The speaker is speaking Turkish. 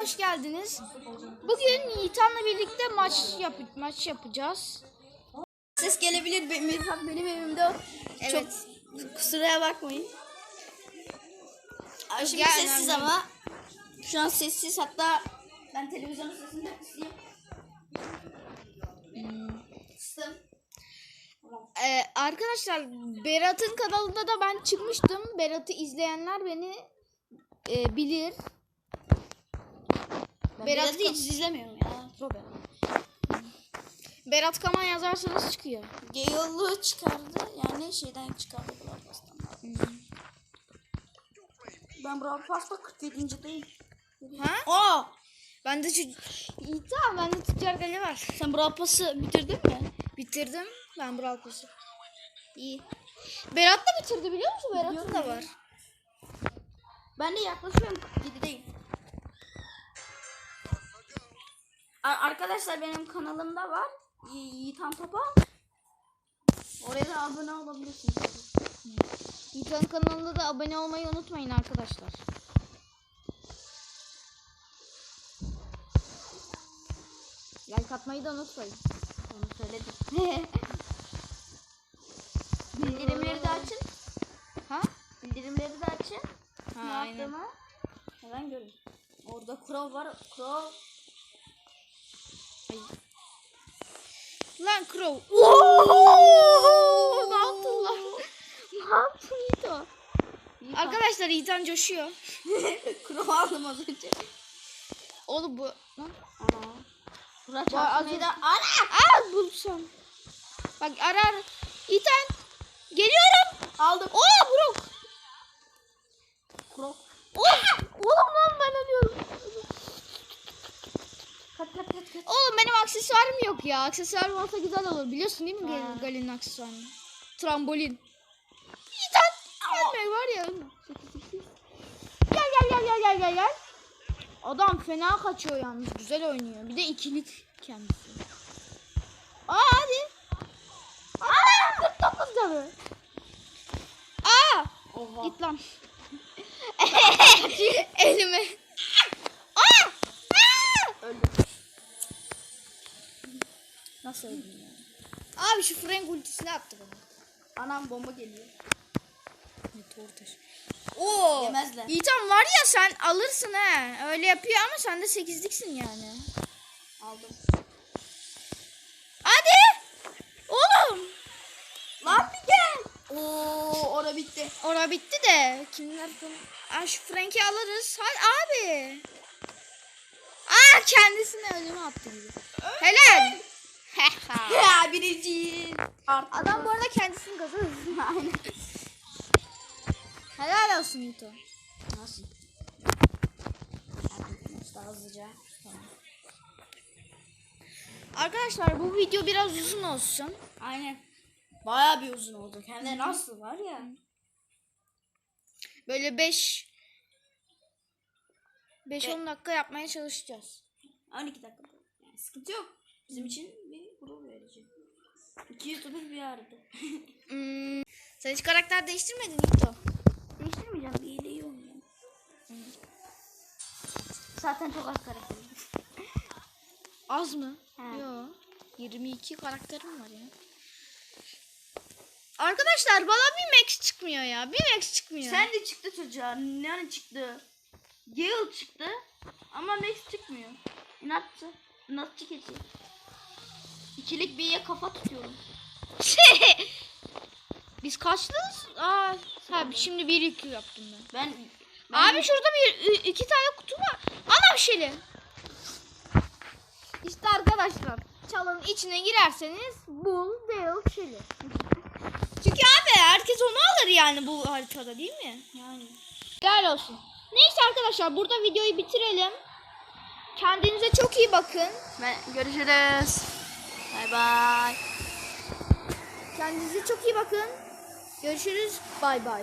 Hoş geldiniz. Bugün Yiğitan'la birlikte maç yap maç yapacağız. Ses gelebilir. Mirfak benim evimde o. Evet. Çok kusuraya bakmayın. Ay, Şimdi Gel, sessiz önemli. ama. Şu an sessiz hatta ben televizyonun sesini de kısayım. Kıstım. Ee, arkadaşlar Berat'ın kanalında da ben çıkmıştım. Berat'ı izleyenler beni e, bilir. Ben Berat Berat'ı hiç izlemiyorum ya. Robert. Berat Kaman yazarsanız çıkıyor. Gayollu çıkardı. Yani şeyden çıkardı Brawl Pass'tan. Ben Brawl Pass'ta 47. deyim. Ha? Aa! Ben de şu Yiğitan bende tüccar gale var. Sen Brawl Pass'ı bitirdin mi? Bitirdim. Ben Brawl Pass'ı. İyi. Berat da bitirdi biliyor musun? Berat'ın da var. Ben de yaklaşıyorum 47'deyim. Arkadaşlar benim kanalımda var. Yiğitan Topa. Oraya da abone olabilirsiniz. Yiğitan'ın kanalında da abone olmayı unutmayın arkadaşlar. Like atmayı da unutmayın. Onu söyledim. Bildirimleri de açın. Ha? Bildirimleri de açın. Ha, ne aynen. yaptığımı hemen görün. Orada Crow var. Crow. Lan Crow. Oo! ne yaptın lan? ne yaptın Yiğito? Arkadaşlar Yiğitan coşuyor. Crow aldım az önce. Oğlum bu... Lan. Ana. Bura çarpmayı da... Ana! Aa bulsam. Bak ara ara. Yiğitan. Geliyorum. Aldım. Oo Brock. Crow. Oh! Oğlum lan ben ölüyorum. Kaç kaç kaç kaç. Oğlum benim aksesuarım yok ya. Aksesuarım olsa güzel olur. Biliyorsun değil mi Ha. Gal- Galen'in aksesuarını? Trambolin. Yiğitan. Gelme var ya. Gel gel gel gel gel gel gel. Adam fena kaçıyor yalnız. Güzel oynuyor. Bir de ikilik kendisi. Aa hadi. Aa 49 canı. Aa Oha. git lan. Elime. Aa! Aa! Öldüm. Nasıl öldüm ya? Abi şu Frank ultisini attı bana. Anam bomba geliyor. Oo. Yemezler. Yiğitan var ya sen alırsın he. Öyle yapıyor ama sen de sekizliksin yani. Aldım. Hadi. Oğlum. Lan bir gel. Oo ora bitti. Ora bitti de. Kimler Aa, şu Frank'i alırız. Hadi abi. Aa kendisini önüme attı gibi. Helal. Ya birinci. Artık. Adam bu arada kendisini kazanır. Aynen. Helal olsun Yiğito. Nasıl? Daha hızlıca. Tamam. Arkadaşlar bu video biraz uzun olsun. Aynen. Baya bir uzun oldu. De nasıl var ya. Böyle 5 5-10 dakika yapmaya çalışacağız. 12 dakika. Yani sıkıntı yok. Bizim için bir gurur verici. İki YouTuber bir arada. Hmm, sen hiç karakter değiştirmedin Nito. Değiştirmeyeceğim. Bir ile iyi oynayacağım. Zaten çok az karakterim. Az mı? He. Yo. 22 karakterim var ya. Arkadaşlar bana bir max çıkmıyor ya. Bir max çıkmıyor. Sen de çıktı çocuğa. Yani çıktı. Gale çıktı. Ama Max çıkmıyor. İnatçı. İnatçı keçi. İkilik bir'e kafa tutuyorum. Biz kaçlıyız? Aa, ha, şimdi 1 2 yaptım ben. Ben, ben Abi şurada bir iki tane kutu var. Ana bir şeyli. İşte arkadaşlar çalının içine girerseniz bul değil şeyli. Çünkü abi herkes onu alır yani bu haritada değil mi? yani. Helal olsun. Neyse arkadaşlar burada videoyu bitirelim. Kendinize çok iyi bakın. Ben, görüşürüz. Bay bay. Kendinize çok iyi bakın. Görüşürüz. Bay bay.